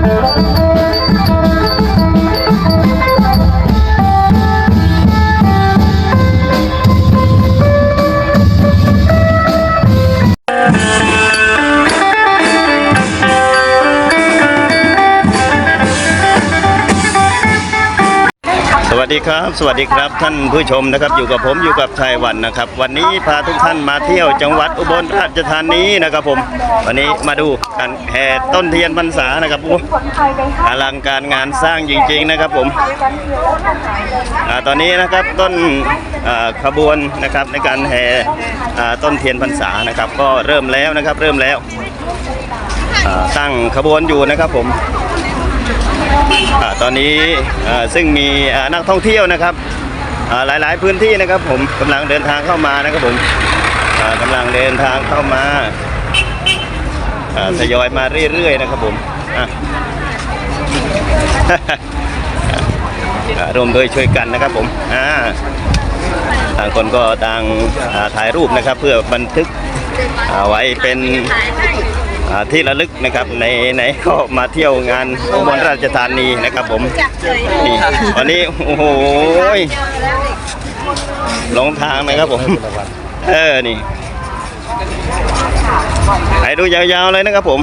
Música วัสดีครับ สวัสดีครับท่านผู้ชมนะครับ อยู่กับผมอยู่กับชัยวันนะครับ วันนี้พาทุกท่านมาเที่ยวจังหวัดอุบลราชธานีนะครับผม วันนี้มาดูการแห่ต้นเทียนพรรษานะครับโอ้อลังการงานสร้างจริง ๆนะครับผมอตอนนี้นะครับต้นขบวนนะครับในการแห่ต้นเทียนพรรษานะครับ ก็เริ่มแล้วนะครับ เริ่มแล้วตั้งขบวนอยู่นะครับผม อาตอนนี้อ่าซึ่งมีอ่านักท่องเที่ยวนะครับอ่าหลายๆพื้นที่นะครับ ผมกำลังเดินทางเข้ามานะครับผมอ่ากำลังเดินทางเข้ามาอ่าทยอยมาเรื่อยๆนะครับผมอะ อ่าร่วมด้วยช่วยกันนะครับผมอ่าต่างคนก็ต่างอ่าถ่ายรูปนะครับ เพื่อบันทึกอ่าไว้เป็นอ่า ที่ระลึกนะครับในในก็มาเที่ยวงานอุบลราชธานีนะครับผมนี่วันนี้โอ้โหหลงทางนะครับผม เออนี่ไปดูยาวๆเลยนะครับผม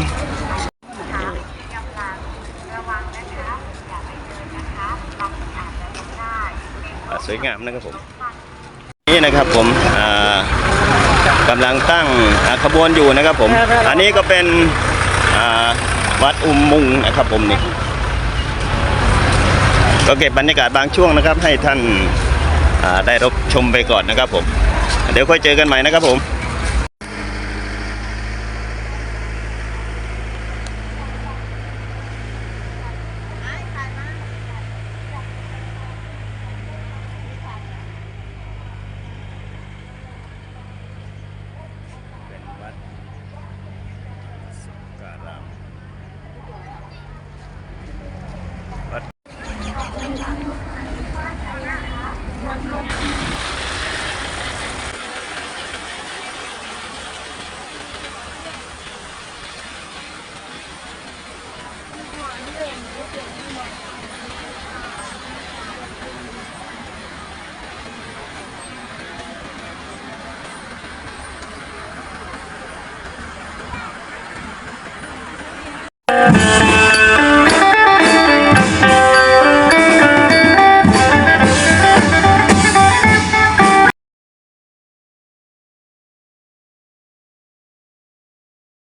สวยงามนะครับผม นี่นะครับผมอ่า กำลังตั้งอ่าขบวนอยู่นะครับผม อันนี้ก็เป็นอ่าวัดอุมมุงนะครับผมนี่ก็เก็บบรรยากาศบางช่วงนะครับ ให้ท่านอ่าได้รับชมไปก่อนนะครับผม เดี๋ยวค่อยเจอกันใหม่นะครับผม